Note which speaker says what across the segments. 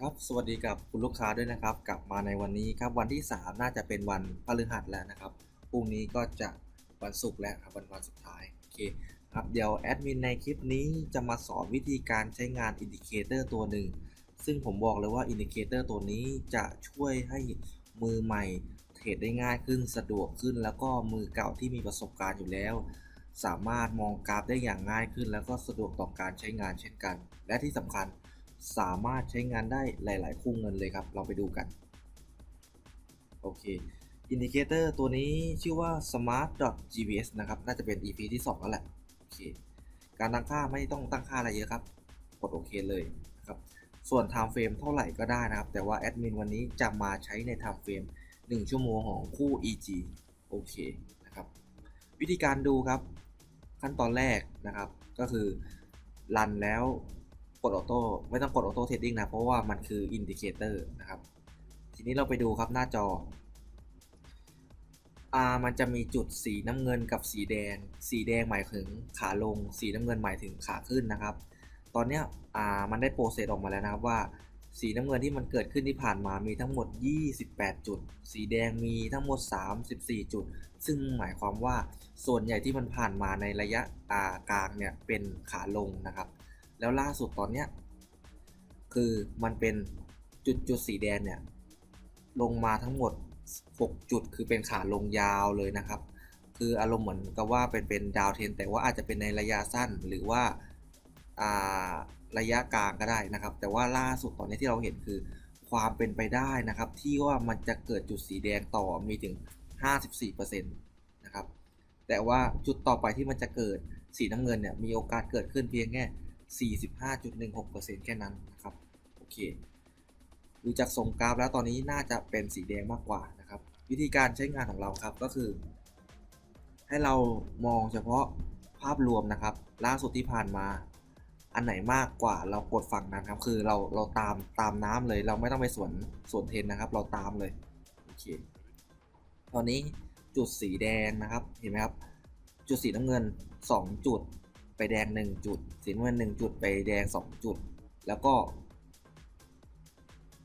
Speaker 1: ครับสวัสดีกับคุณลูกค้าด้วยนะครับ กลับมาในวันนี้ครับวันที่ 3 น่าจะเป็นวันพฤหัสแล้วนะครับพรุ่งนี้ก็จะวันศุกร์แล้วครับวันวันสุดท้ายโอเคครับเดี๋ยวแอดมินในคลิปนี้จะมาสอนวิธีการใช้งานอินดิเคเตอร์ตัวหนึ่งซึ่งผมบอกเลยว่าอินดิเคเตอร์ตัวนี้จะช่วยให้มือใหม่เทรดได้ง่ายขึ้นสะดวกขึ้น แล้วก็มือเก่าที่มีประสบการณ์อยู่แล้ว สามารถมองกราฟได้อย่างง่ายขึ้น แล้วก็สะดวกต่อการใช้งานเช่นกัน และที่สำคัญ สามารถใช้งานได้หลาย ๆ คู่เงินเลยครับ เราไปดูกัน โอเค อินดิเคเตอร์ตัวนี้ชื่อว่า smart.gbs นะครับ น่าจะเป็น EP ที่ 2 แล้วแหละ โอเค การตั้งค่าไม่ต้องตั้งค่าอะไรเยอะครับ กดโอเคเลยนะครับ ส่วน time frame เท่าไหร่ก็ได้นะครับ แต่ว่าแอดมินวันนี้จะมาใช้ใน time frame 1 ชั่วโมงของคู่ EG โอเคนะครับ วิธีการดูครับ ขั้นตอนแรกนะครับ ก็คือรันแล้ว กดออโต้ไม่ต้องกดออโต้เทรดดิ้งนะ เพราะว่ามันคืออินดิเคเตอร์นะครับ ทีนี้เราไปดูครับหน้าจออ่ามันจะมีจุดสีน้ำเงินกับสีแดง สีแดงหมายถึงขาลง สีน้ำเงินหมายถึงขาขึ้นนะครับ ตอนเนี้ยอ่ามันได้โปรเซสออกมาแล้วนะครับว่าสีน้ำเงินที่มันเกิดขึ้นที่ผ่านมามีทั้งหมด 28 จุด สีแดงมีทั้งหมด 34 จุด ซึ่งหมายความว่าส่วนใหญ่ที่มันผ่านมาในระยะอ่ากลางเนี่ยเป็นขาลงนะครับ แล้วล่าสุดตอนเนี้ยคือมันเป็นจุดจุดสีแดงเนี่ยลงมาทั้งหมด 6 จุดคือเป็นขาลงยาวเลยนะครับ คืออารมณ์เหมือนกับว่าเป็นเป็นดาวเทน แต่ว่าอาจจะเป็นในระยะสั้นหรือว่าระยะกลางก็ได้นะครับ แต่ว่าล่าสุดตอนนี้ที่เราเห็นคือความเป็นไปได้นะครับ ที่ว่ามันจะเกิดจุดสีแดงต่อมีถึง 54%นะครับแต่ว่าจุดต่อไปที่มันจะเกิดสีน้ำเงินเนี่ยมีโอกาสเกิดขึ้นเพียงแค่ 45.16%แค่นั้นนะครับโอเคดูจากทรงกราฟแล้วตอนนี้น่าจะเป็นสีแดงมากกว่านะครับ วิธีการใช้งานของเราครับก็คือ ให้เรามองเฉพาะภาพรวมนะครับ ล่าสุดที่ผ่านมา อันไหนมากกว่าเรากดฝั่งนั้นครับ คือเราเราตามตามน้ำเลย เราไม่ต้องไปสวนสวนเทนนะครับ เราตามเลยโอเคตอนนี้จุดสีแดงนะครับเห็นไหมครับ จุดสีน้ำเงิน 2 จุด ไปแดง 1 จุด สีน้ำเงิน 1 จุด ไปแดง 2 จุด แล้วก็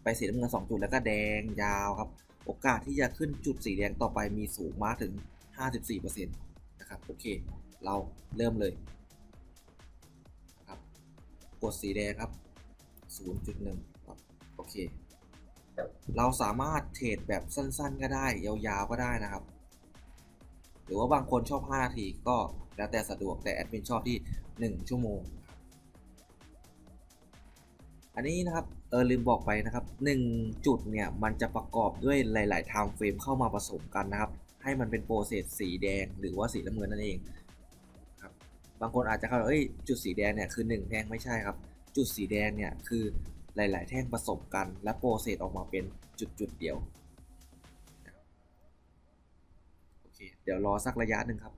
Speaker 1: ไปสีน้ำเงิน 2 จุด แล้วก็แดงยาวครับ โอกาสที่จะขึ้นจุดสีแดงต่อไปมีสูงมากถึง 54%นะครับ โอเค เราเริ่มเลยครับ กดสีแดงครับ 0.1ครับโอเค เราสามารถเทรดแบบสั้นๆ ก็ได้ ยาวๆ ก็ได้นะครับ หรือว่าบางคนชอบ 5 นาทีก็ แล้วแต่สะดวกแต่แอดมินชอบที่ 1 ชั่วโมง อันนี้นะครับเออลืมบอกไปนะครับ 1 จุดเนี่ยมันจะประกอบด้วยหลายๆ time frame เข้ามาผสมกันนะครับ ให้มันเป็นโปรเซสสีแดงหรือว่าสีน้ำเงินนั่นเองครับบางคนอาจจะเข้าใจเอ้ยจุดสีแดงเนี่ยคือ 1 แท่งไม่ใช่ครับ จุดสีแดงเนี่ยคือหลาย ๆ แท่งผสมกัน และโปรเซสออกมาเป็นจุด ๆ เดียว โอเค เดี๋ยวรอสักระยะหนึ่งครับ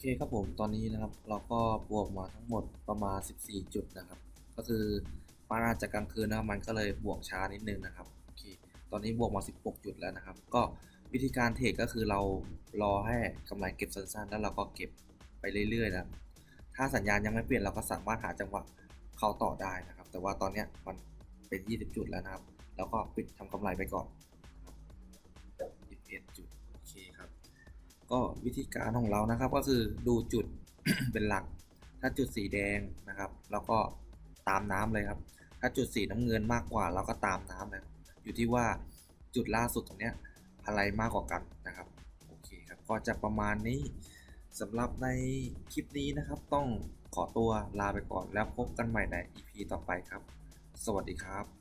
Speaker 1: เคครับผมตอนนี้นะครับเราก็บวกมาทั้งหมดประมาณ 14 จุดนะครับ ก็คือมันอาจจะกลางคืนนะครับมันก็เลยบวกช้านิดนึงนะครับโอเคตอนนี้บวกมา 16 จุดแล้วนะครับ ก็วิธีการเทรดก็คือเรารอให้กำไรเก็บสั้นๆ แล้วเราก็เก็บไปเรื่อยๆนะถ้าสัญญาณยังไม่เปลี่ยนเราก็สามารถหาจังหวะเข้าต่อได้นะครับ แต่ว่าตอนนี้มันเป็น 20 จุดแล้วนะครับ แล้วก็ปิดทำกำไรไปก่อนนะครับ21จุด ก็วิธีการของเรานะครับก็คือดูจุดเป็นหลัก ถ้าจุดสีแดงนะครับแล้วก็ตามน้ำเลยครับ ถ้าจุดสีน้ำเงินมากกว่าเราก็ตามน้ำนะครับอยู่ที่ว่าจุดล่าสุดตรงเนี้ยอะไรมากกว่ากันนะครับโอเคครับก็จะประมาณนี้สำหรับในคลิปนี้นะครับ ต้องขอตัวลาไปก่อนแล้วพบกันใหม่ใน EP ต่อไปครับ สวัสดีครับ